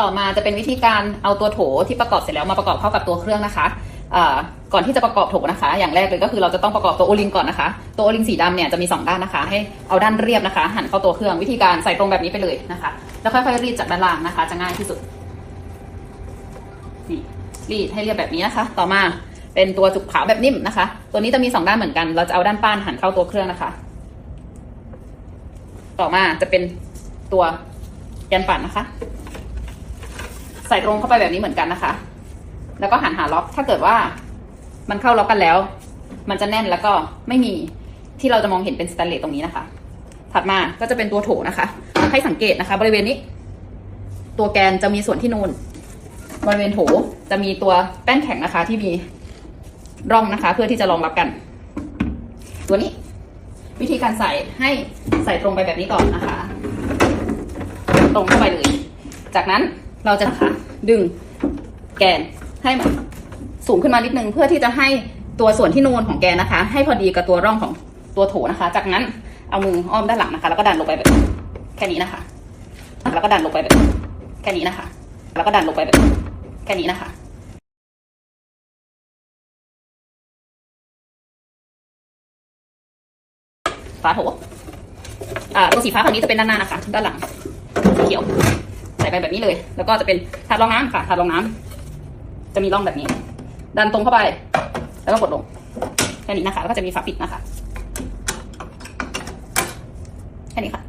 ต่อมาจะเป็นวิธีการเอาตัวโถที่ประกอบเสร็จแล้วมาประกอบเข้ากับตัวเครื่องนะคะก่อนที่จะประกอบโถนะคะ อย่างแรกเลยก็คือเราจะต้องประกอบตัวโอลิงก่อนนะคะ ตัวโอลิงสีดำเนี่ยจะมีสองด้านนะคะ ให้เอาด้านเรียบนะคะ หันเข้าตัวเครื่องวิธีการใส่ตรงแบบนี้ไปเลยนะคะ แล้วค่อยๆรีดจากด้านล่างนะคะ จะง่ายที่สุดนี่รีดให้เรียบแบบนี้นะคะ ต่อมาเป็นตัวจุกขาวแบบนิ่มนะคะ ตัวนี้จะมีสองด้านเหมือนกัน เราจะเอาด้านป้านหันเข้าตัวเครื่องนะคะ ต่อมาจะเป็นตัวแกนปั่นนะคะ ใส่ตรงเข้าไปแบบนี้เหมือนกันนะคะ แล้วก็หันหาล็อกถ้าเกิดว่ามันเข้าล็อกกันแล้ว มันจะแน่นแล้วก็ไม่มีที่เราจะมองเห็นเป็นสแตนเลสตรงนี้นะคะ ถัดมาก็จะเป็นตัวโถนะคะ ให้สังเกตนะคะ บริเวณนี้ ตัวแกนจะมีส่วนที่นูนบริเวณโถจะมีตัวแป้นแข็งนะคะ ที่มีร่องนะคะ เพื่อที่จะรองรับกัน ตัวนี้ วิธีการใส่ให้ใส่ตรงไปแบบนี้ก่อนนะคะ ตรงเข้าไปเลย จากนั้นเราจะนะคะ ดึงแกนให้สูงขึ้นมานิดนึง เพื่อที่จะให้ตัวส่วนที่นูนของแกนนะคะ ให้พอดีกับตัวร่องของตัวโถนะคะ จากนั้นเอามืออ้อมด้านหลังนะคะ แล้วก็ดันลงไปแบบแค่นี้นะคะ แล้วก็ดันลงไปแบบแค่นี้นะคะ แล้วก็ดันลงไปแบบแค่นี้นะคะฝาโถอ่าตัวสีฟ้าฝั่งนี้จะเป็นด้านหน้านะคะ ด้านหลังสีเขียว ใส่ไปแบบนี้เลย แล้วก็จะเป็นถาดรองน้ำค่ะถาดรองน้ำจะมีร่องแบบนี้ ดันตรงเข้าไป แล้วก็กดลงแค่นี้นะคะ แล้วก็จะมีฝาปิดนะคะแค่นี้ค่ะ